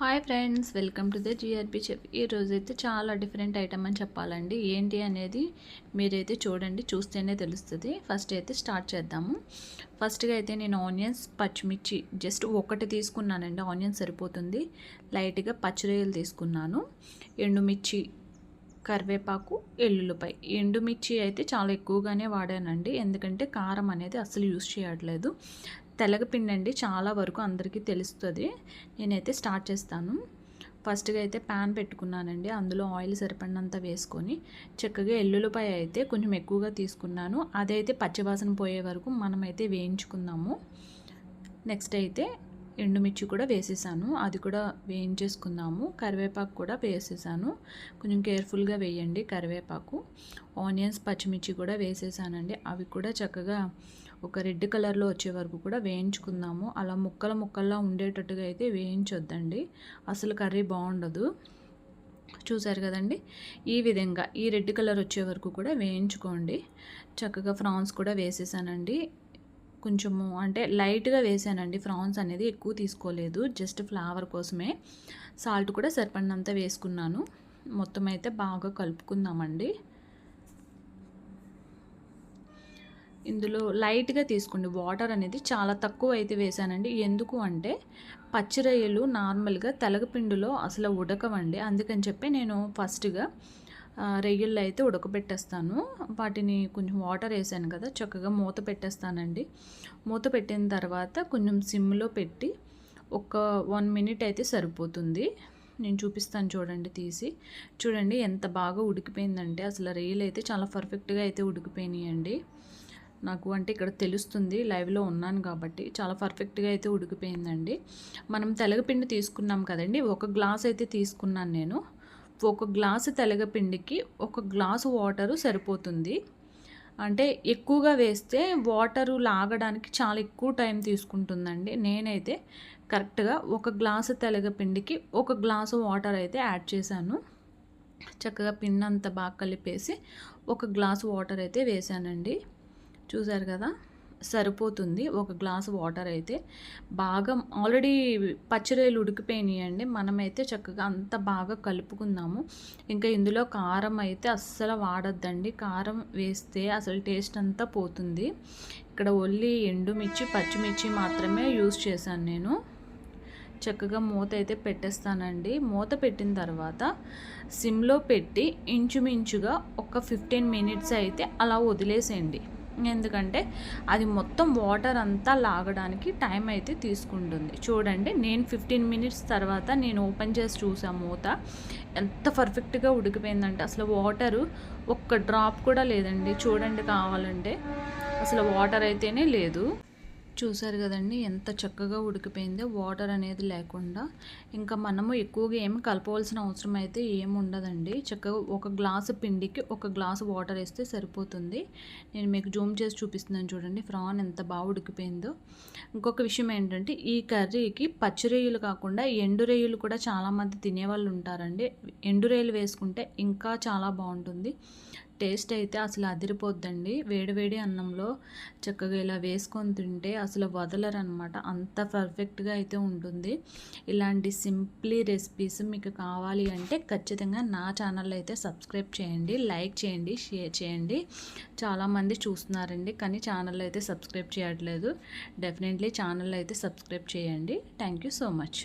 Hi friends welcome to the GRP chef ఈరోజు అయితే చాలా డిఫరెంట్ ఐటమ్ అని చెప్పాలండి. ఏంటి అనేది మీరైతే చూడండి చూస్తేనే తెలుస్తుంది. ఫస్ట్ అయితే స్టార్ట్ చేద్దాము. ఫస్ట్గా అయితే నేను ఆనియన్స్ పచ్చిమిర్చి జస్ట్ ఒకటి తీసుకున్నానండి ఆనియన్స్ సరిపోతుంది. లైట్గా పచ్చిరొయ్యలు తీసుకున్నాను. ఎండుమిర్చి కరివేపాకు ఎల్లుల్లిపాయ. ఎండుమిర్చి అయితే చాలా ఎక్కువగానే వాడానండి. ఎందుకంటే కారం అనేది అసలు యూస్ చేయట్లేదు. తెలగపిండి అండి చాలా వరకు అందరికీ తెలుస్తుంది. నేనైతే స్టార్ట్ చేస్తాను. ఫస్ట్గా అయితే ప్యాన్ పెట్టుకున్నానండి. అందులో ఆయిల్ సరిపడినంత వేసుకొని చక్కగా ఎల్లుల్లిపాయ అయితే కొంచెం ఎక్కువగా తీసుకున్నాను. అదైతే పచ్చివాసన పోయే వరకు మనమైతే వేయించుకుందాము. నెక్స్ట్ అయితే ఎండుమిర్చి కూడా వేసేసాను. అది కూడా వేయించేసుకుందాము కరివేపాకు కూడా వేసేసాను. కొంచెం కేర్ఫుల్గా వేయండి కరివేపాకు. ఆనియన్స్ పచ్చిమిర్చి కూడా వేసేసానండి. అవి కూడా చక్కగా ఒక రెడ్ కలర్లో వచ్చే వరకు కూడా వేయించుకుందాము. అలా ముక్కల ముక్కల్లా ఉండేటట్టుగా అయితే వేయించొద్దండి. అసలు కర్రీ బాగుండదు. చూసారు కదండి? ఈ విధంగా ఈ రెడ్ కలర్ వచ్చే వరకు కూడా వేయించుకోండి. చక్కగా ఫ్రాన్స్ కూడా వేసేసానండి. కొంచెము అంటే లైట్గా వేసానండి. ఫ్రాన్స్ అనేది ఎక్కువ తీసుకోలేదు. జస్ట్ ఫ్లేవర్ కోసమే. సాల్ట్ కూడా సరిపడినంత వేసుకున్నాను. మొత్తం అయితే బాగా కలుపుకుందామండి. ఇందులో లైట్గా తీసుకోండి. వాటర్ అనేది చాలా తక్కువ అయితే వేసానండి. ఎందుకు అంటే పచ్చిరొయ్యలు నార్మల్గా తెలగపిండిలో అసలు ఉడకవండి. అందుకని చెప్పి నేను ఫస్ట్గా రొయ్యల్లో అయితే ఉడకబెట్టేస్తాను. వాటిని కొంచెం వాటర్ వేసాను కదా చక్కగా మూత పెట్టేస్తానండి. మూత పెట్టిన తర్వాత కొంచెం సిమ్లో పెట్టి ఒక వన్ మినిట్ అయితే సరిపోతుంది. నేను చూపిస్తాను చూడండి తీసి. చూడండి ఎంత బాగా ఉడికిపోయిందంటే అసలు రొయ్యలు అయితే చాలా పర్ఫెక్ట్గా అయితే ఉడికిపోయినాయండి. నాకు అంటే ఇక్కడ తెలుస్తుంది లైవ్లో ఉన్నాను కాబట్టి చాలా పర్ఫెక్ట్గా అయితే ఉడికిపోయిందండి. మనం తెలగపిండి తీసుకున్నాం కదండి ఒక గ్లాస్ అయితే తీసుకున్నాను నేను. ఒక గ్లాసు తెలగపిండికి ఒక గ్లాసు వాటరు సరిపోతుంది. అంటే ఎక్కువగా వేస్తే వాటరు లాగడానికి చాలా ఎక్కువ టైం తీసుకుంటుందండి. నేనైతే కరెక్ట్గా ఒక గ్లాసు తెలగపిండికి ఒక గ్లాసు వాటర్ అయితే యాడ్ చేశాను. చక్కగా పిండి అంతా బాగా కలిపేసి ఒక గ్లాసు వాటర్ అయితే వేసానండి చూసారు కదా? సరిపోతుంది. ఒక గ్లాస్ వాటర్ అయితే బాగా ఆల్రెడీ పచ్చిరొయ్యలు ఉడికిపోయినాయండి. మనమైతే చక్కగా అంత బాగా కలుపుకుందాము. ఇంకా ఇందులో కారం అయితే అస్సలు వాడద్దండి. కారం వేస్తే అసలు టేస్ట్ అంతా పోతుంది. ఇక్కడ ఒల్లి ఎండుమిర్చి పచ్చిమిర్చి మాత్రమే యూస్ చేశాను నేను. చక్కగా మూత అయితే పెట్టేస్తానండి. మూత పెట్టిన తర్వాత సిమ్లో పెట్టి ఇంచుమించుగా ఒక ఫిఫ్టీన్ మినిట్స్ అయితే అలా వదిలేసేయండి. ఎందుకంటే అది మొత్తం వాటర్ అంతా లాగడానికి టైం అయితే తీసుకుంటుంది. చూడండి నేను ఫిఫ్టీన్ మినిట్స్ తర్వాత నేను ఓపెన్ చేసి చూసా మూత. ఎంత పర్ఫెక్ట్గా ఉడికిపోయిందంటే అసలు వాటరు ఒక్క డ్రాప్ కూడా లేదండి. చూడండి కావాలంటే. అసలు వాటర్ అయితేనే లేదు. చూసారు కదండి ఎంత చక్కగా ఉడికిపోయిందో వాటర్ అనేది లేకుండా. ఇంకా మనము ఎక్కువగా ఏమి కలపవలసిన అవసరం అయితే ఏమి ఉండదండి. చక్కగా ఒక గ్లాసు పిండికి ఒక గ్లాసు వాటర్ వేస్తే సరిపోతుంది. నేను మీకు జూమ్ చేసి చూపిస్తున్నాను చూడండి ఫ్రాన్ ఎంత బాగా ఉడికిపోయిందో. ఇంకొక విషయం ఏంటంటే ఈ కర్రీకి పచ్చిరొయ్యలు కాకుండా ఎండు రొయ్యలు కూడా చాలామంది తినేవాళ్ళు ఉంటారండి. ఎండు రొయ్యలు వేసుకుంటే ఇంకా చాలా బాగుంటుంది. టేస్ట్ అయితే అసలు అదిరిపోద్దండి. వేడివేడి అన్నంలో చక్కగా ఇలా వేసుకొని తింటే అసలు వదలరనమాట. అంత పర్ఫెక్ట్గా అయితే ఉంటుంది. ఇలాంటి సింప్లీ రెసిపీస్ మీకు కావాలి అంటే ఖచ్చితంగా నా ఛానల్ అయితే సబ్స్క్రైబ్ చేయండి లైక్ చేయండి షేర్ చేయండి. చాలామంది చూస్తున్నారండి కానీ ఛానల్ అయితే సబ్స్క్రైబ్ చేయట్లేదు. డెఫినెట్లీ ఛానల్ అయితే సబ్స్క్రైబ్ చేయండి. Thank you so much.